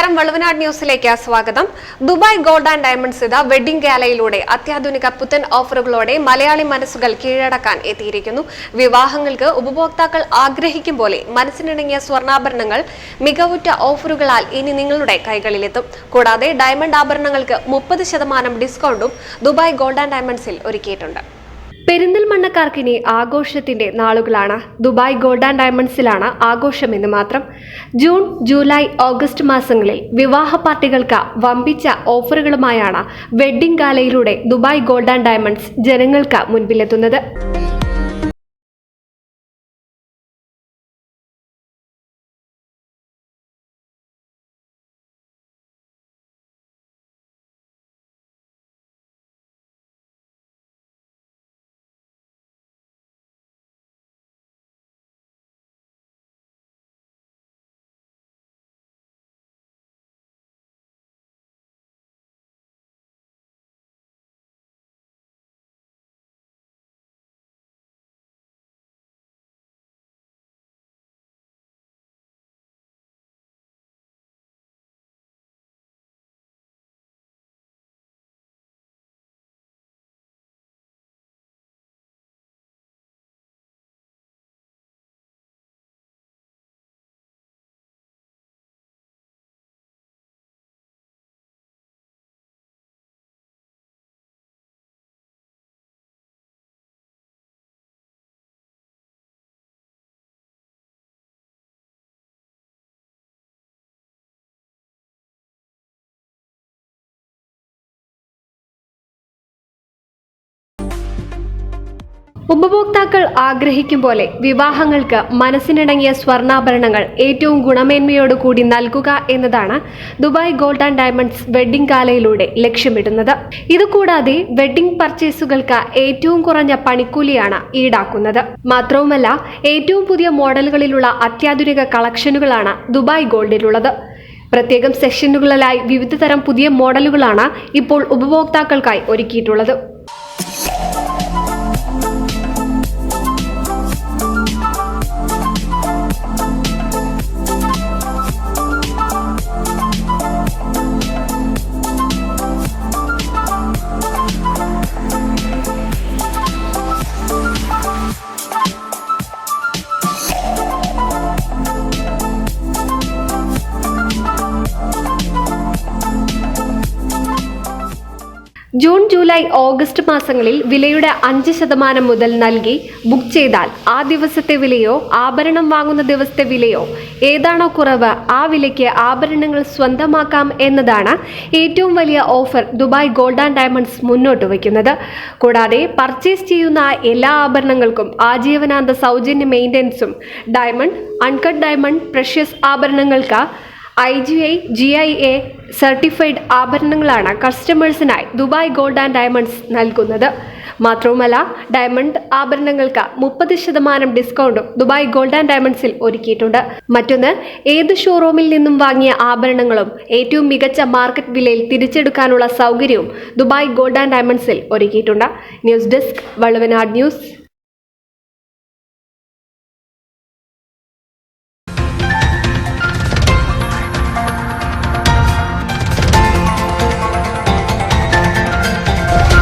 നമസ്കാരം. വള്ളുവനാട് ന്യൂസിലേക്ക് സ്വാഗതം. ദുബായ് ഗോൾഡ് ആൻഡ് ഡയമണ്ട്സ് ഇത വെഡിംഗ് ഗാലയിലൂടെ അത്യാധുനിക പുത്തൻ ഓഫറുകളോടെ മലയാളി മനസ്സുകൾ കീഴടക്കാൻ എത്തിയിരിക്കുന്നു. വിവാഹങ്ങൾക്ക് ഉപഭോക്താക്കൾ ആഗ്രഹിക്കും പോലെ മനസ്സിനിണങ്ങിയ സ്വർണാഭരണങ്ങൾ മികവുറ്റ ഓഫറുകളാൽ ഇനി നിങ്ങളുടെ കൈകളിലെത്തും. കൂടാതെ ഡയമണ്ട് ആഭരണങ്ങൾക്ക് മുപ്പത് ശതമാനം ഡിസ്കൗണ്ടും ദുബായ് ഗോൾഡ് ആൻഡ് ഡയമണ്ട്സിൽ ഒരുക്കിയിട്ടുണ്ട്. പെരിന്തൽമണ്ണക്കാർക്കിനി ആഘോഷത്തിന്റെ നാളുകളാണ്. ദുബായ് ഗോൾഡ് ആൻഡ് ഡയമണ്ട്സിലാണ് ആഘോഷമെന്ന് മാത്രം. ജൂൺ ജൂലൈ ഓഗസ്റ്റ് മാസങ്ങളിൽ വിവാഹ പാർട്ടികൾക്ക് വമ്പിച്ച ഓഫറുകളുമായാണ് വെഡ്ഡിംഗ് ഗാലയിലൂടെ ദുബായ് ഗോൾഡ് ആൻഡ് ഡയമണ്ട്സ് ജനങ്ങൾക്ക് മുൻപിലെത്തുന്നത്. ഉപഭോക്താക്കൾ ആഗ്രഹിക്കും പോലെ വിവാഹങ്ങൾക്ക് മനസ്സിനിണങ്ങിയ സ്വർണാഭരണങ്ങൾ ഏറ്റവും ഗുണമേന്മയോട് കൂടി നൽകുക എന്നതാണ് Dubai gold and diamonds wedding കാലയിലൂടെ ലക്ഷ്യമിടുന്നത്. ഇതുകൂടാതെ വെഡ്ഡിംഗ് പർച്ചേസുകൾക്ക് ഏറ്റവും കുറഞ്ഞ പണിക്കൂലിയാണ് ഈടാക്കുന്നത്. മാത്രവുമല്ല ഏറ്റവും പുതിയ മോഡലുകളിലുള്ള അത്യാധുനിക കളക്ഷനുകളാണ് ദുബായ് ഗോൾഡിലുള്ളത്. പ്രത്യേകം സെഷനുകളിലായി വിവിധ തരം പുതിയ മോഡലുകളാണ് ഇപ്പോൾ ഉപഭോക്താക്കൾക്കായി ഒരുക്കിയിട്ടുള്ളത്. ജൂൺ ജൂലൈ ഓഗസ്റ്റ് മാസങ്ങളിൽ വിലയുടെ അഞ്ച് ശതമാനം മുതൽ നൽകി ബുക്ക് ചെയ്താൽ ആ ദിവസത്തെ വിലയോ ആഭരണം വാങ്ങുന്ന ദിവസത്തെ വിലയോ ഏതാണോ കുറവ് ആ വിലയ്ക്ക് ആഭരണങ്ങൾ സ്വന്തമാക്കാം എന്നതാണ് ഏറ്റവും വലിയ offer Dubai gold and diamonds മുന്നോട്ട് വയ്ക്കുന്നത്. കൂടാതെ പർച്ചേസ് ചെയ്യുന്ന എല്ലാ ആഭരണങ്ങൾക്കും ആജീവനാന്ത സൗജന്യ മെയിന്റനൻസും diamond uncut diamond precious ആഭരണങ്ങൾക്ക് I G I G I A certified ആഭരണങ്ങളാണ് കസ്റ്റമേഴ്സിനായി ദുബായ് ഗോൾഡ് ആൻഡ് ഡയമണ്ട്സ് നൽകുന്നത്. മാത്രവുമല്ല ഡയമണ്ട് ആഭരണങ്ങൾക്ക് മുപ്പത് ശതമാനം ഡിസ്കൗണ്ടും ദുബായ് ഗോൾഡ് ആൻഡ് ഡയമണ്ട്സിൽ ഒരുക്കിയിട്ടുണ്ട്. മറ്റൊന്ന് ഏത് ഷോറൂമിൽ നിന്നും വാങ്ങിയ ആഭരണങ്ങളും ഏറ്റവും മികച്ച മാർക്കറ്റ് വിലയിൽ തിരിച്ചെടുക്കാനുള്ള സൗകര്യവും ദുബായ് ഗോൾഡ് ആൻഡ് ഡയമണ്ട്സിൽ ഒരുക്കിയിട്ടുണ്ട്. News desk Valluvanad news.